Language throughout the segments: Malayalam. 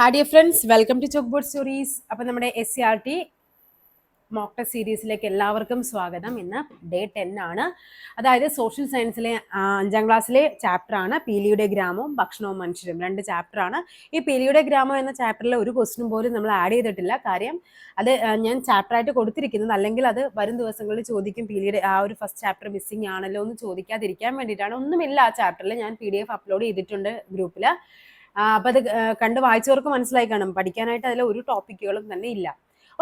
Hi dear friends welcome to chalk board stories അപ്പം നമ്മുടെ S C R T mock test സീരീസിലേക്ക് എല്ലാവർക്കും സ്വാഗതം. ഇന്ന് ഡേ ടെൻ ആണ്. അതായത് സോഷ്യൽ സയൻസിലെ അഞ്ചാം ക്ലാസ്സിലെ ചാപ്റ്റർ ആണ്. പീലിയുടെ ഗ്രാമവും ഭക്ഷണവും മനുഷ്യരും. രണ്ട് ചാപ്റ്ററാണ് ഈ പീലിയുടെ ഗ്രാമം എന്ന ചാപ്റ്ററിൽ ഒരു ക്വസ്റ്റിനും പോലും നമ്മൾ ആഡ് ചെയ്തിട്ടില്ല. കാര്യം അത് ഞാൻ ചാപ്റ്ററായിട്ട് കൊടുത്തിരിക്കുന്നത് അല്ലെങ്കിൽ അത് വരും ദിവസങ്ങളിൽ ചോദിക്കും പീലിയുടെ ആ ഒരു ഫസ്റ്റ് ചാപ്റ്റർ മിസ്സിംഗ് ആണല്ലോ എന്ന് ചോദിക്കാതിരിക്കാൻ വേണ്ടിയിട്ടാണ്. ഒന്നുമില്ല ആ ചാപ്റ്ററിൽ ഞാൻ പി അപ്ലോഡ് ചെയ്തിട്ടുണ്ട് ഗ്രൂപ്പിൽ അപ്പൊ അത് കണ്ട് വായിച്ചവർക്ക് മനസ്സിലായി കാണും. പഠിക്കാനായിട്ട് അതിൽ ഒരു ടോപ്പിക്കുകളും തന്നെ ഇല്ല.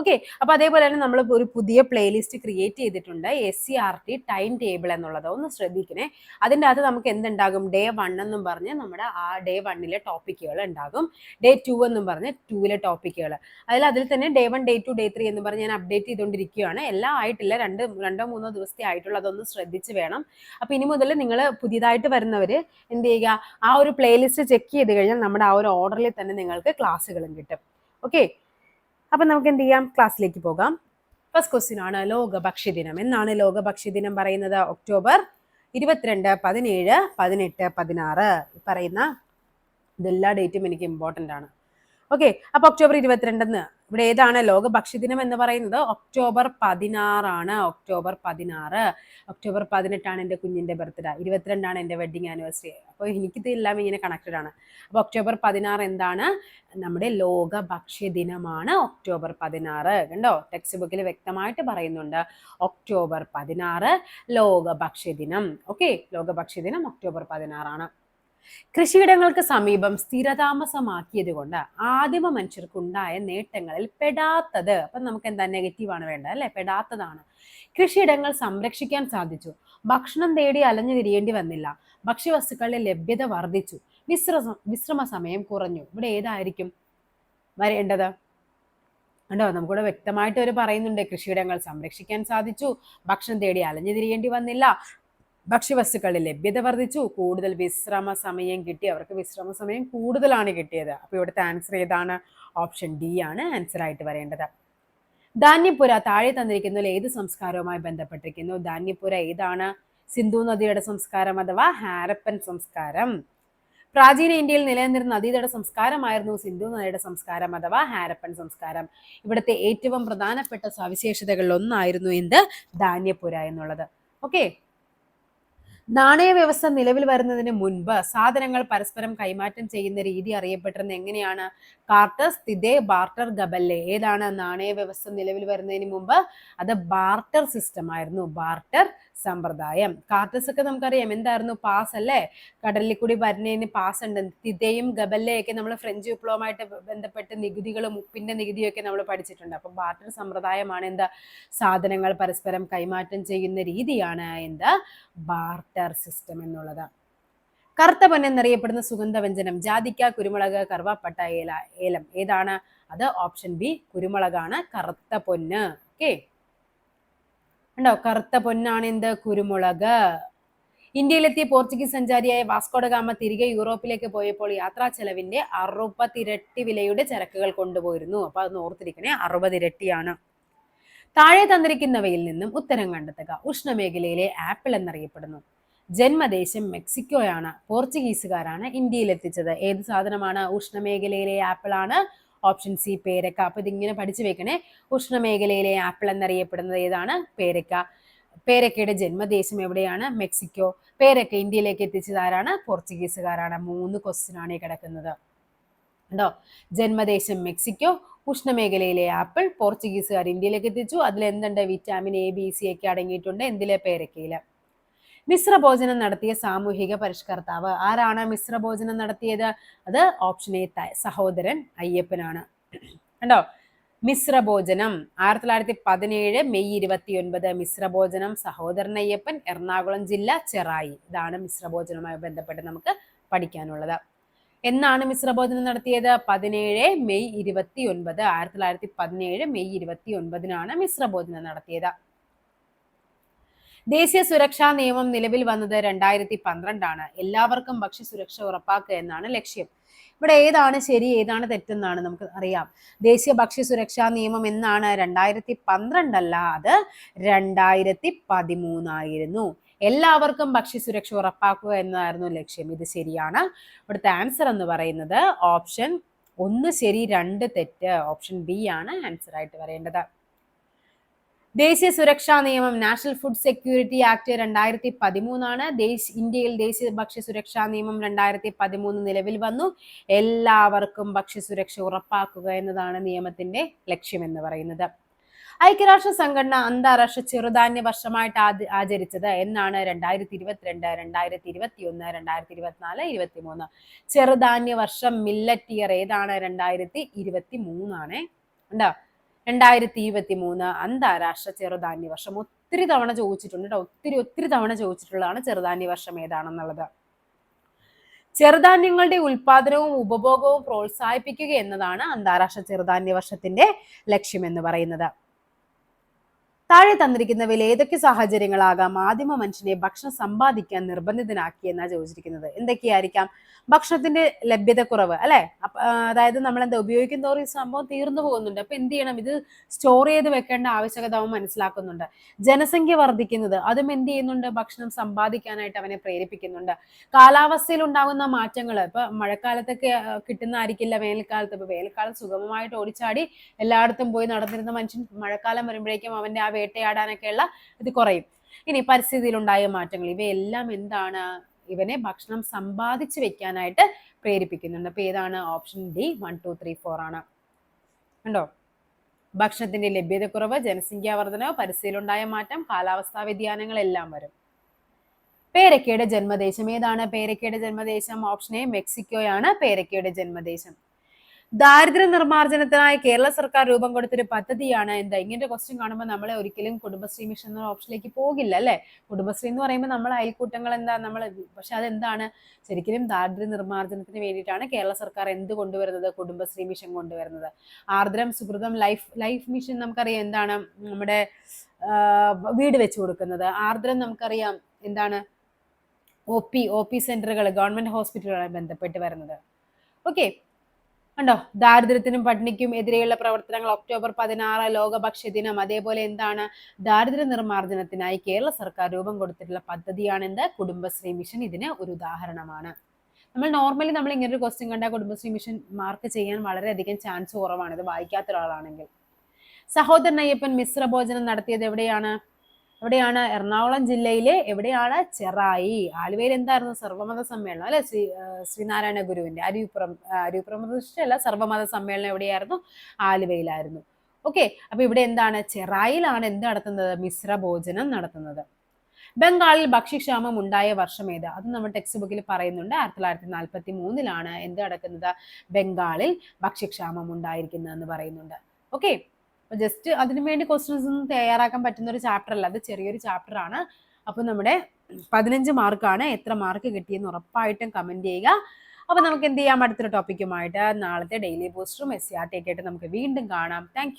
ഓക്കെ അപ്പൊ അതേപോലെ തന്നെ നമ്മൾ ഒരു പുതിയ പ്ലേലിസ്റ്റ് ക്രിയേറ്റ് ചെയ്തിട്ടുണ്ട്. S C R T time table എന്നുള്ളത്. ഒന്ന് ശ്രദ്ധിക്കണേ. അതിന്റെ അകത്ത് നമുക്ക് എന്തുണ്ടാകും? ഡേ വൺ എന്നും പറഞ്ഞ് നമ്മുടെ ആ ഡേ വണ്ണിലെ ടോപ്പിക്കുകൾ ഉണ്ടാകും. ഡേ ടു എന്നും പറഞ്ഞ് ടൂവിലെ ടോപ്പിക്കുകൾ അതിൽ അതിൽ തന്നെ day one day two day three എന്ന് പറഞ്ഞ് ഞാൻ അപ്ഡേറ്റ് ചെയ്തുകൊണ്ടിരിക്കുകയാണ് എല്ലാം ആയിട്ടില്ല. രണ്ട് രണ്ടോ മൂന്നോ ദിവസത്തെ ആയിട്ടുള്ള. അതൊന്ന് ശ്രദ്ധിച്ച് വേണം. അപ്പൊ ഇനി മുതൽ നിങ്ങൾ പുതിയതായിട്ട് വരുന്നവർ എന്ത് ചെയ്യുക? ആ ഒരു പ്ലേലിസ്റ്റ് ചെക്ക് ചെയ്ത് കഴിഞ്ഞാൽ നമ്മുടെ ആ ഒരു ഓർഡറിൽ തന്നെ നിങ്ങൾക്ക് ക്ലാസ്സുകളും കിട്ടും. ഓക്കെ അപ്പൊ നമുക്ക് എന്ത് ചെയ്യാം ക്ലാസ്സിലേക്ക് പോകാം. ഫസ്റ്റ് ക്വസ്റ്റ്യൻ ആണ് ലോക ഭക്ഷ്യദിനം എന്നാണ് ലോക ഭക്ഷ്യദിനം പറയുന്നത്? ഒക്ടോബർ ഇരുപത്തിരണ്ട് പതിനേഴ് പതിനെട്ട് പതിനാറ്. പറയുന്ന ഇതെല്ലാ ഡേറ്റും എനിക്ക് ഇമ്പോർട്ടന്റ് ആണ്. ഓക്കെ അപ്പൊ ഒക്ടോബർ ഇരുപത്തിരണ്ടെന്ന്. ഇവിടെ ഏതാണ് ലോക ഭക്ഷ്യദിനം എന്ന് പറയുന്നത്? ഒക്ടോബർ പതിനാറാണ്. ഒക്ടോബർ പതിനാറ്. ഒക്ടോബർ പതിനെട്ടാണ് എന്റെ കുഞ്ഞിന്റെ ബർത്ത്ഡേ ഇരുപത്തിരണ്ടാണ് എന്റെ വെഡിങ് ആനിവേഴ്സറി അപ്പോൾ എനിക്കിത് എല്ലാം ഇങ്ങനെ കണക്റ്റഡ് ആണ്. അപ്പോൾ ഒക്ടോബർ പതിനാറ് എന്താണ്? നമ്മുടെ ലോക ഭക്ഷ്യദിനമാണ് ഒക്ടോബർ പതിനാറ്. കണ്ടോ? ടെക്സ്റ്റ് ബുക്കിൽ വ്യക്തമായിട്ട് പറയുന്നുണ്ട്. ഒക്ടോബർ പതിനാറ് ലോക ഭക്ഷ്യദിനം. ഓക്കെ ലോക ഭക്ഷ്യദിനം ഒക്ടോബർ പതിനാറാണ്. കൃഷിയിടങ്ങൾക്ക് സമീപം സ്ഥിരതാമസമാക്കിയത് കൊണ്ട് ആദിമ മനുഷ്യർക്കുണ്ടായ നേട്ടങ്ങളിൽ പെടാത്തത്. അപ്പം നമുക്ക് എന്താ നെഗറ്റീവാണ് വേണ്ടത് അല്ലെ? പെടാത്തതാണ്. കൃഷിയിടങ്ങൾ സംരക്ഷിക്കാൻ സാധിച്ചു. ഭക്ഷണം തേടി അലഞ്ഞു തിരിയേണ്ടി വന്നില്ല. ഭക്ഷ്യവസ്തുക്കളുടെ ലഭ്യത വർദ്ധിച്ചു. വിശ്രമ വിശ്രമ സമയം കുറഞ്ഞു. ഇവിടെ ഏതായിരിക്കും വരേണ്ടത്? കണ്ടോ നമുക്കിവിടെ വ്യക്തമായിട്ട് അവർ പറയുന്നുണ്ട് കൃഷിയിടങ്ങൾ സംരക്ഷിക്കാൻ സാധിച്ചു. ഭക്ഷണം തേടി അലഞ്ഞു തിരിയേണ്ടി വന്നില്ല. ഭക്ഷ്യവസ്തുക്കളുടെ ലഭ്യത വർദ്ധിച്ചു. കൂടുതൽ വിശ്രമ സമയം കിട്ടി. അവർക്ക് വിശ്രമ സമയം കൂടുതലാണ് കിട്ടിയത്. അപ്പൊ ഇവിടുത്തെ ആൻസർ ഏതാണ്? ഓപ്ഷൻ ഡി ആണ് ആൻസർ ആയിട്ട് വരേണ്ടത്. ധാന്യപ്പുര താഴെ തന്നിരിക്കുന്നതിൽ ഏത് സംസ്കാരവുമായി ബന്ധപ്പെട്ടിരിക്കുന്നു? ധാന്യപ്പുര ഏതാണ്? സിന്ധു നദിയുടെ സംസ്കാരം അഥവാ ഹാരപ്പൻ സംസ്കാരം. പ്രാചീന ഇന്ത്യയിൽ നിലനിന്നിരുന്ന നദീതട സംസ്കാരമായിരുന്നു സിന്ധു നദിയുടെ സംസ്കാരം അഥവാ ഹാരപ്പൻ സംസ്കാരം. ഇവിടുത്തെ ഏറ്റവും പ്രധാനപ്പെട്ട സവിശേഷതകളിൽ ഒന്നായിരുന്നു എന്ത്? ധാന്യപുര എന്നുള്ളത്. ഓക്കെ നാണയ വ്യവസ്ഥ നിലവിൽ വരുന്നതിന് മുൻപ് സാധനങ്ങൾ പരസ്പരം കൈമാറ്റം ചെയ്യുന്ന രീതി അറിയപ്പെട്ടിരുന്നത് എങ്ങനെയാണ്? കാർട്ടർ സ്ഥിതേ ബാർട്ടർ ഗബല്ലെ. ഏതാണ് നാണയ വ്യവസ്ഥ നിലവിൽ വരുന്നതിന് മുമ്പ് അത് ബാർട്ടർ സിസ്റ്റം ആയിരുന്നു. ബാർട്ടർ സമ്പ്രദായം. കാർട്ടസ് ഒക്കെ നമുക്കറിയാം. എന്തായിരുന്നു? പാസ് അല്ലേ? കടലിൽ കൂടി വരുന്നതിന് പാസ് ഉണ്ട്. തിതയും ഗബല്ലയൊക്കെ നമ്മൾ ഫ്രഞ്ച് വിപ്ലവമായിട്ട് ബന്ധപ്പെട്ട് നികുതികളും ഉപ്പിന്റെ നികുതിയൊക്കെ നമ്മൾ പഠിച്ചിട്ടുണ്ട്. അപ്പം ബാർട്ടർ സമ്പ്രദായമാണ് എന്താ? സാധനങ്ങൾ പരസ്പരം കൈമാറ്റം ചെയ്യുന്ന രീതിയാണ് എന്താ? ബാർട്ടർ സിസ്റ്റം എന്നുള്ളത്. കറുത്ത പൊന്ന് എന്നറിയപ്പെടുന്ന സുഗന്ധവ്യഞ്ജനം ജാതിക്ക കുരുമുളക് കറുവാപ്പട്ട ഏല ഏലം ഏതാണ്? അത് ഓപ്ഷൻ ബി കുരുമുളകാണ് കറുത്ത പൊന്ന് ഓക്കെ. ഉണ്ടോ കറുത്ത പൊന്നാണ് എന്ത്? കുരുമുളക്. ഇന്ത്യയിലെത്തിയ പോർച്ചുഗീസ് സഞ്ചാരിയായ വാസ്കോഡ ഗാമ തിരികെ യൂറോപ്പിലേക്ക് പോയപ്പോൾ യാത്രാ ചെലവിന്റെ അറുപത്തിരട്ടി വിലയുടെ ചരക്കുകൾ കൊണ്ടുപോയിരുന്നു. അപ്പൊ അത് ഓർത്തിരിക്കണേ അറുപതിരട്ടിയാണ്. താഴെ തന്നിരിക്കുന്നവയിൽ നിന്നും ഉത്തരം കണ്ടെത്തുക. ഉഷ്ണമേഖലയിലെ ആപ്പിൾ എന്നറിയപ്പെടുന്നു. ജന്മദേശം മെക്സിക്കോയാണ്. പോർച്ചുഗീസുകാരാണ് ഇന്ത്യയിൽ എത്തിച്ചത് ഏത് സാധനമാണ്? ഉഷ്ണമേഖലയിലെ ആപ്പിൾ ആണ്. ഓപ്ഷൻ സി പേരക്ക. അപ്പൊ ഇതിങ്ങനെ പഠിച്ചു വെക്കണേ. ഉഷ്ണമേഖലയിലെ ആപ്പിൾ എന്നറിയപ്പെടുന്നത് ഏതാണ്? പേരക്ക. പേരക്കയുടെ ജന്മദേശം എവിടെയാണ്? മെക്സിക്കോ. പേരക്ക ഇന്ത്യയിലേക്ക് എത്തിച്ചത് ആരാണ്? പോർച്ചുഗീസുകാരാണ്. മൂന്ന് ക്വസ്റ്റ്യൻ ആണ് ഈ കിടക്കുന്നത്. ഉണ്ടോ ജന്മദേശം മെക്സിക്കോ ഉഷ്ണമേഖലയിലെ ആപ്പിൾ. പോർച്ചുഗീസുകാർ ഇന്ത്യയിലേക്ക് എത്തിച്ചു. അതിൽ എന്തുണ്ട് വിറ്റാമിൻ എ ബി സി ഒക്കെ അടങ്ങിയിട്ടുണ്ട്. എന്തിലെ? പേരക്കയിൽ. മിശ്രഭോജനം നടത്തിയ സാമൂഹിക പരിഷ്കർത്താവ്. ആരാണ് മിശ്രഭോജനം നടത്തിയത്? അത് ഓപ്ഷൻ എ സഹോദരൻ അയ്യപ്പനാണ്. കണ്ടോ? മിശ്രഭോജനം. ആയിരത്തി തൊള്ളായിരത്തി പതിനേഴ് മെയ് ഇരുപത്തി ഒൻപത് മിശ്രഭോജനം സഹോദരൻ അയ്യപ്പൻ എറണാകുളം ജില്ല ചെറായി. ഇതാണ് മിശ്രഭോജനവുമായി ബന്ധപ്പെട്ട് നമുക്ക് പഠിക്കാനുള്ളത്. എന്നാണ് മിശ്രഭോജനം നടത്തിയത്? പതിനേഴ് മെയ് ഇരുപത്തി ഒൻപത് ആയിരത്തി തൊള്ളായിരത്തി പതിനേഴ് മെയ് ഇരുപത്തി ഒൻപതിനാണ് മിശ്രഭോജനം നടത്തിയത്. ദേശീയ സുരക്ഷാ നിയമം നിലവിൽ വന്നത് രണ്ടായിരത്തി പന്ത്രണ്ടാണ് എല്ലാവർക്കും ഭക്ഷ്യസുരക്ഷ ഉറപ്പാക്കുക എന്നാണ് ലക്ഷ്യം. ഇവിടെ ഏതാണ് ശരി ഏതാണ് തെറ്റെന്നാണ് നമുക്ക് അറിയാം. ദേശീയ ഭക്ഷ്യസുരക്ഷാ നിയമം എന്നാണ് രണ്ടായിരത്തി പന്ത്രണ്ടല്ല അത് രണ്ടായിരത്തി പതിമൂന്നായിരുന്നു എല്ലാവർക്കും ഭക്ഷ്യസുരക്ഷ ഉറപ്പാക്കുക എന്നതായിരുന്നു ലക്ഷ്യം. ഇത് ശരിയാണ്. ഇവിടുത്തെ ആൻസർ എന്ന് പറയുന്നത് ഓപ്ഷൻ ഒന്ന് ശരി രണ്ട് തെറ്റ്. ഓപ്ഷൻ ബി ആണ് ആൻസർ ആയിട്ട് വരേണ്ടത്. ദേശീയ സുരക്ഷാ നിയമം നാഷണൽ ഫുഡ് സെക്യൂരിറ്റി ആക്ട് രണ്ടായിരത്തി പതിമൂന്നാണ് ഇന്ത്യയിൽ ദേശീയ ഭക്ഷ്യ സുരക്ഷാ നിയമം രണ്ടായിരത്തി പതിമൂന്ന് നിലവിൽ വന്നു. എല്ലാവർക്കും ഭക്ഷ്യ സുരക്ഷ ഉറപ്പാക്കുക എന്നതാണ് നിയമത്തിന്റെ ലക്ഷ്യമെന്ന് പറയുന്നത്. ഐക്യരാഷ്ട്ര സംഘടന അന്താരാഷ്ട്ര ചെറുധാന്യ വർഷമായിട്ട് ആചരിച്ചത് എന്നാണ് രണ്ടായിരത്തി ഇരുപത്തിരണ്ട് രണ്ടായിരത്തി ഇരുപത്തി ഒന്ന് രണ്ടായിരത്തി ഇരുപത്തിനാല് ഇരുപത്തി മൂന്ന് ചെറുധാന്യ വർഷം മില്ലറ്റ് ഇയർ ഏതാണ്? രണ്ടായിരത്തി ഇരുപത്തി മൂന്നാണ് ഉണ്ടോ രണ്ടായിരത്തി ഇരുപത്തി മൂന്ന് അന്താരാഷ്ട്ര ചെറുധാന്യ വർഷം. ഒത്തിരി തവണ ചോദിച്ചിട്ടുണ്ട് കേട്ടോ ഒത്തിരി ഒത്തിരി തവണ ചോദിച്ചിട്ടുള്ളതാണ് ചെറുധാന്യ വർഷം ഏതാണെന്നുള്ളത്. ചെറുധാന്യങ്ങളുടെ ഉൽപാദനവും ഉപഭോഗവും പ്രോത്സാഹിപ്പിക്കുക എന്നതാണ് അന്താരാഷ്ട്ര ചെറുധാന്യ വർഷത്തിന്റെ ലക്ഷ്യമെന്ന് പറയുന്നത്. താഴെ തന്നിരിക്കുന്നവയിൽ ഏതൊക്കെ സാഹചര്യങ്ങളാകാം? ആദിമ മനുഷ്യനെ ഭക്ഷണം സമ്പാദിക്കാൻ നിർബന്ധിതനാക്കി എന്നാണ് ചോദിച്ചിരിക്കുന്നത്. എന്തൊക്കെയായിരിക്കാം? ഭക്ഷണത്തിന്റെ ലഭ്യതക്കുറവ് അല്ലെ? അതായത് നമ്മൾ എന്താ ഉപയോഗിക്കും തോറും ഈ സംഭവം തീർന്നു പോകുന്നുണ്ട്. അപ്പൊ എന്ത് ചെയ്യണം? ഇത് സ്റ്റോർ ചെയ്ത് വെക്കേണ്ട ആവശ്യകത അവൻ മനസ്സിലാക്കുന്നുണ്ട്. ജനസംഖ്യ വർദ്ധിക്കുന്നത് അതും എന്ത് ചെയ്യുന്നുണ്ട്? ഭക്ഷണം സമ്പാദിക്കാനായിട്ട് അവനെ പ്രേരിപ്പിക്കുന്നുണ്ട്. കാലാവസ്ഥയിൽ ഉണ്ടാകുന്ന മാറ്റങ്ങൾ ഇപ്പൊ മഴക്കാലത്തൊക്കെ കിട്ടുന്ന ആയിരിക്കില്ല വേനൽക്കാലത്ത്. ഇപ്പൊ വേനൽക്കാലം സുഗമമായിട്ട് ഓടിച്ചാടി എല്ലായിടത്തും പോയി നടന്നിരുന്ന മനുഷ്യൻ മഴക്കാലം വരുമ്പോഴേക്കും അവന്റെ ആ വേട്ടയാടാനൊക്കെയുള്ള ഇത് കുറയും. ഇനി പരിസ്ഥിതിയിലുണ്ടായ മാറ്റങ്ങൾ ഇവയെല്ലാം എന്താണ്? ഇവനെ ഭക്ഷണം സമ്പാദിച്ചു വെക്കാനായിട്ട് പ്രേരിപ്പിക്കുന്നുണ്ട്. അപ്പൊ ഏതാണ്? Option D one two three four ആണ്. കണ്ടോ? ഭക്ഷണത്തിന്റെ ലഭ്യതക്കുറവ് ജനസംഖ്യാ വർധന പരിസ്ഥിതിയിലുണ്ടായ മാറ്റം കാലാവസ്ഥാ വ്യതിയാനങ്ങൾ എല്ലാം വരും. പേരക്കയുടെ ജന്മദേശം ഏതാണ്? പേരക്കയുടെ ജന്മദേശം ഓപ്ഷൻ എ മെക്സിക്കോയാണ്. പേരക്കയുടെ ജന്മദേശം. ദാരിദ്ര്യ നിർമ്മാർജനത്തിനായി കേരള സർക്കാർ രൂപം കൊടുത്തൊരു പദ്ധതിയാണ് എന്താ? ഇങ്ങനത്തെ ക്വസ്റ്റ്യൻ കാണുമ്പോൾ നമ്മളെ ഒരിക്കലും കുടുംബശ്രീ മിഷൻ എന്ന ഓപ്ഷനിലേക്ക് പോകില്ല അല്ലെ? കുടുംബശ്രീ എന്ന് പറയുമ്പോൾ നമ്മൾ അയൽക്കൂട്ടങ്ങൾ എന്താ? നമ്മൾ പക്ഷെ അതെന്താണ്? ശരിക്കും ദാരിദ്ര്യ നിർമ്മാർജനത്തിന് വേണ്ടിയിട്ടാണ് കേരള സർക്കാർ എന്ത് കൊണ്ടുവരുന്നത്? കുടുംബശ്രീ മിഷൻ കൊണ്ടുവരുന്നത്. ആർദ്രം സുഹൃതം ലൈഫ് ലൈഫ് മിഷൻ നമുക്കറിയാം എന്താണ് നമ്മുടെ വീട് വെച്ച് കൊടുക്കുന്നത്. ആർദ്രം നമുക്കറിയാം എന്താണ്? ഒ പി ഒ പി സെന്ററുകൾ ഗവൺമെന്റ് ഹോസ്പിറ്റലുകളുമായി ബന്ധപ്പെട്ട് വരുന്നത്. ഓക്കെ. കണ്ടോ? ദാരിദ്ര്യത്തിനും പട്ടിണിക്കും എതിരെയുള്ള പ്രവർത്തനങ്ങൾ ഒക്ടോബർ പതിനാറ് ലോക ദിനം. അതേപോലെ എന്താണ്? ദാരിദ്ര്യ നിർമ്മാർജനത്തിനായി കേരള സർക്കാർ രൂപം കൊടുത്തിട്ടുള്ള പദ്ധതിയാണ് എന്ത്? കുടുംബശ്രീ മിഷൻ. ഇതിന് ഒരു ഉദാഹരണമാണ്. നമ്മൾ നോർമലി നമ്മൾ ഇങ്ങനെ ഒരു ക്വസ്റ്റ്യൻ കണ്ടാൽ കുടുംബശ്രീ മിഷൻ മാർക്ക് ചെയ്യാൻ വളരെയധികം ചാൻസ് കുറവാണ്. ഇത് വായിക്കാത്ത ഒരാളാണെങ്കിൽ. സഹോദരൻ അയ്യപ്പൻ മിശ്ര ഭോജനം നടത്തിയത് എവിടെയാണ്? എവിടെയാണ്? എറണാകുളം ജില്ലയിലെ എവിടെയാണ്? ചെറായി. ആലുവയിൽ എന്തായിരുന്നു സർവമത സമ്മേളനം? അല്ലെ? ശ്രീ ശ്രീനാരായണ ഗുരുവിന്റെ അരിയുപ്രം അരിപ്പുറം പ്രതിഷ്ഠയല്ല സർവമത സമ്മേളനം എവിടെയായിരുന്നു? ആലുവയിലായിരുന്നു. ഓക്കെ. അപ്പൊ ഇവിടെ എന്താണ്? ചെറായിലാണ് എന്ത് നടത്തുന്നത്? മിശ്ര ഭോജനം നടത്തുന്നത്. ബംഗാളിൽ ഭക്ഷ്യക്ഷാമം ഉണ്ടായ വർഷം ഏത്? അത് നമ്മൾ ടെക്സ്റ്റ് ബുക്കിൽ പറയുന്നുണ്ട്. ആയിരത്തി തൊള്ളായിരത്തി നാൽപ്പത്തി മൂന്നിലാണ് എന്ത് നടക്കുന്നത്? ബംഗാളിൽ ഭക്ഷ്യക്ഷാമം ഉണ്ടായിരിക്കുന്നത് എന്ന് പറയുന്നുണ്ട്. ഓക്കെ. ജസ്റ്റ് അതിനു വേണ്ടി ക്വസ്റ്റ്യൻസ് ഒന്നും തയ്യാറാക്കാൻ പറ്റുന്ന ഒരു ചാപ്റ്റർ അല്ല. അത് ചെറിയൊരു ചാപ്റ്റർ ആണ്. അപ്പോൾ നമ്മുടെ പതിനഞ്ച് മാർക്കാണ് എത്ര മാർക്ക് കിട്ടിയെന്ന് ഉറപ്പായിട്ടും കമന്റ് ചെയ്യുക. അപ്പോൾ നമുക്ക് എന്ത് ചെയ്യാം? അടുത്തൊരു ടോപ്പിക്കുമായിട്ട് നാളത്തെ ഡെയിലി പോസ്റ്ററും എസ് സി ആർ ടി ആയിട്ട് നമുക്ക് വീണ്ടും കാണാം. താങ്ക്